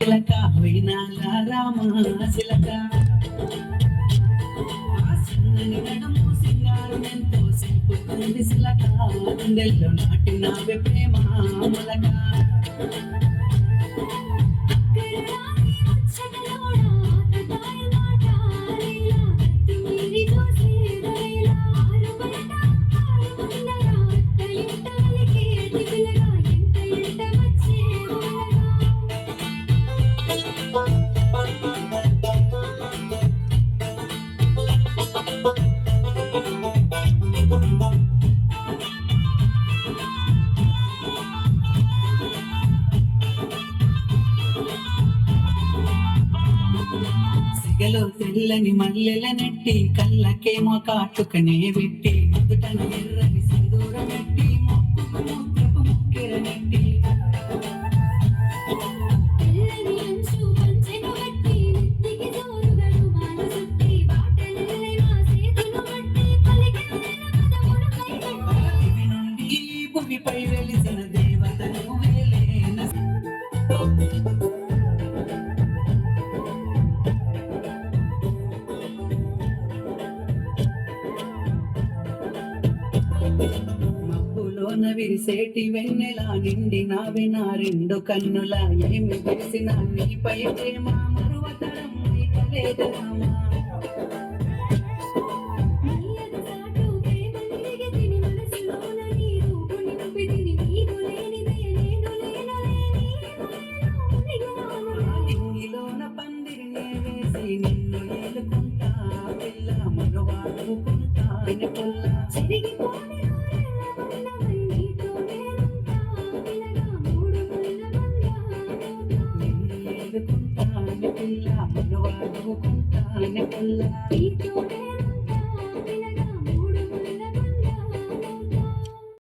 శిలక వినాల రామ శిలక సన్నని నడము సింగారం ఎంతో సిప్పుతుంది సిలక గుండెల్లో నాటినావే ప్రేమ మలక. సిగలో తెల్లని మల్లెల నెట్టి కళ్ళకేమో కాటుకనే పెట్టి నుదుటన ఎర్రని మొక్కుకు మూత్రపు ముక్కెర నెట్టి. దివి నుండి భూమిపై వెలిసిన దేవత నువ్వేలేన మబ్బులోన విరిసేటి వెన్నెల నిండి నావే నా రెండు కన్నుల ఏమి తెలిసిన నీపై ప్రేమ మరువతరం నిన్ను ఏలుకుంటా పిల్ల మగవాడుకుంటా నిన్ను ఏలుకుంటా పిల్ల మగవాడుకుంటా వెనుకొల్ల నీతోనే